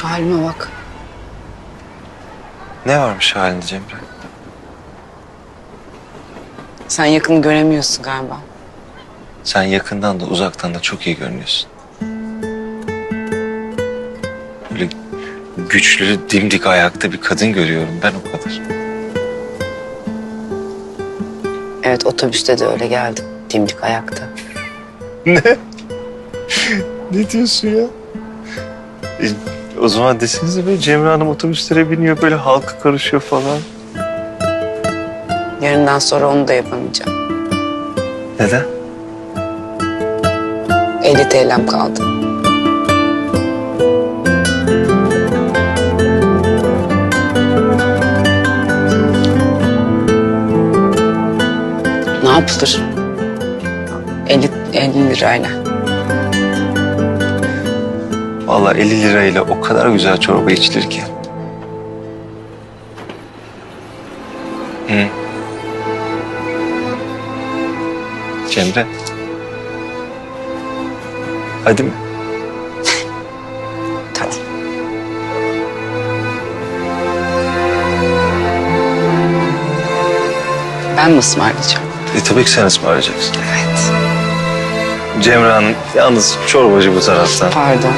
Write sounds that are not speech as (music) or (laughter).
Şu halime bak. Ne varmış halinde Cemre? Sen yakını göremiyorsun galiba. Sen yakından da uzaktan da çok iyi görünüyorsun. Böyle güçlü, dimdik ayakta bir kadın görüyorum ben o kadar. Evet otobüste de öyle geldim. Dimdik ayakta. Ne? (laughs) ne diyorsun ya? O zaman desenize böyle Cemre Hanım otobüslere biniyor böyle halka karışıyor falan. Yarından sonra onu da yapamayacağım. Neden? 50 TL'm kaldı. Ne yapılır? 50, 50 lirayla. Vallahi 50 lirayla o kadar güzel çorba içilir ki. Hı. Cemre. Hadi mi? (laughs) Ben mi ısmarlayacağım? E tabii ki sen ısmarlayacaksın. Evet. Cemre Hanım yalnız çorbacı bu taraftan. Pardon.